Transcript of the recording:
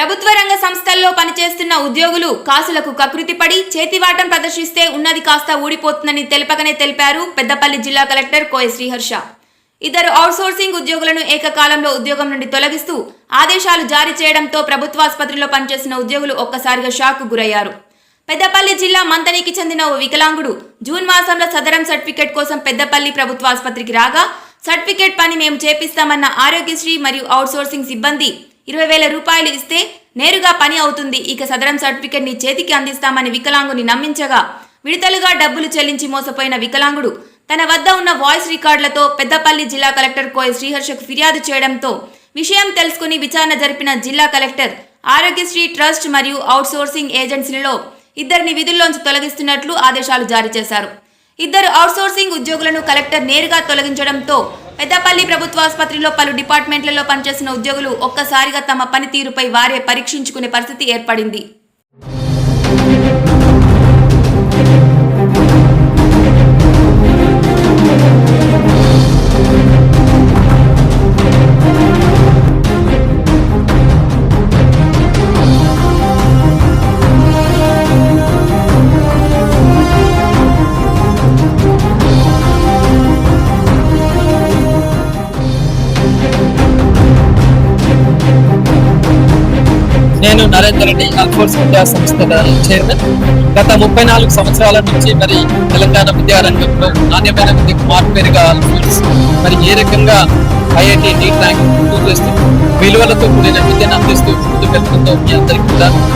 ప్రభుత్వ రంగ సంస్థల్లో పనిచేస్తున్న ఉద్యోగులు కాసులకు కకృతిపడి చేతివాటం ప్రదర్శిస్తే ఉన్నది కాస్త ఊడిపోతుందని తెలపకనే తెలిపారు పెద్దపల్లి జిల్లా కలెక్టర్ కోయ శ్రీహర్ష. ఇద్దరు అవుట్సోర్సింగ్ ఉద్యోగులను ఏకకాలంలో ఉద్యోగం నుండి తొలగిస్తూ ఆదేశాలు జారీ చేయడంతో ప్రభుత్వాసుపత్రిలో పనిచేసిన ఉద్యోగులు ఒక్కసారిగా షాక్ గురయ్యారు. పెద్దపల్లి జిల్లా మంతనికి చెందిన ఓ వికలాంగుడు జూన్ మాసంలో సదరం సర్టిఫికేట్ కోసం పెద్దపల్లి ప్రభుత్వ ఆసుపత్రికి రాగా సర్టిఫికేట్ పని మేము చేపిస్తామన్న ఆరోగ్యశ్రీ మరియు అవుట్సోర్సింగ్ సిబ్బంది ఇరవై వేల రూపాయలు ఇస్తే నేరుగా పని అవుతుంది. ఇక సదరం సర్టిఫికెట్ నీ చేతికి అందిస్తామని వికలాంగుని నమ్మించగా విడతలుగా డబ్బులు చెల్లించి మోసపోయిన వికలాంగుడు తన వద్ద ఉన్న వాయిస్ రికార్డులతో పెద్దపల్లి జిల్లా కలెక్టర్ కోయ శ్రీహర్షకు ఫిర్యాదు చేయడంతో విషయం తెలుసుకుని విచారణ జరిపిన జిల్లా కలెక్టర్ ఆరోగ్యశ్రీ ట్రస్ట్ మరియు అవుట్సోర్సింగ్ ఏజెన్సీలలో ఇద్దరిని విధుల్లోంచి తొలగిస్తున్నట్లు ఆదేశాలు జారీ చేశారు. ఇద్దరు అవుట్సోర్సింగ్ ఉద్యోగులను కలెక్టర్ నేరుగా తొలగించడంతో పెద్దపల్లి ప్రభుత్వ ఆసుపత్రిలో పలు డిపార్ట్మెంట్లలో పనిచేసిన ఉద్యోగులు ఒక్కసారిగా తమ పనితీరుపై వారే పరీక్షించుకునే పరిస్థితి ఏర్పడింది. నేను నరేందర్ రెడ్డి అల్ఫోర్స్ విద్యా సంస్థ చైర్మన్. గత ముప్పై నాలుగు సంవత్సరాల నుంచి మరి తెలంగాణ విద్యారంగంలో నాణ్యమైన విద్యకు మార్పేరుగా అల్ఫోర్స్ మరి ఏ రకంగా ఐఐటి నీట్ ర్యాంక్ చేస్తూ విలువలతో కూడిన విద్యను అందిస్తూ ముందుకు వెళ్తుందో మీ అందరికీ కూడా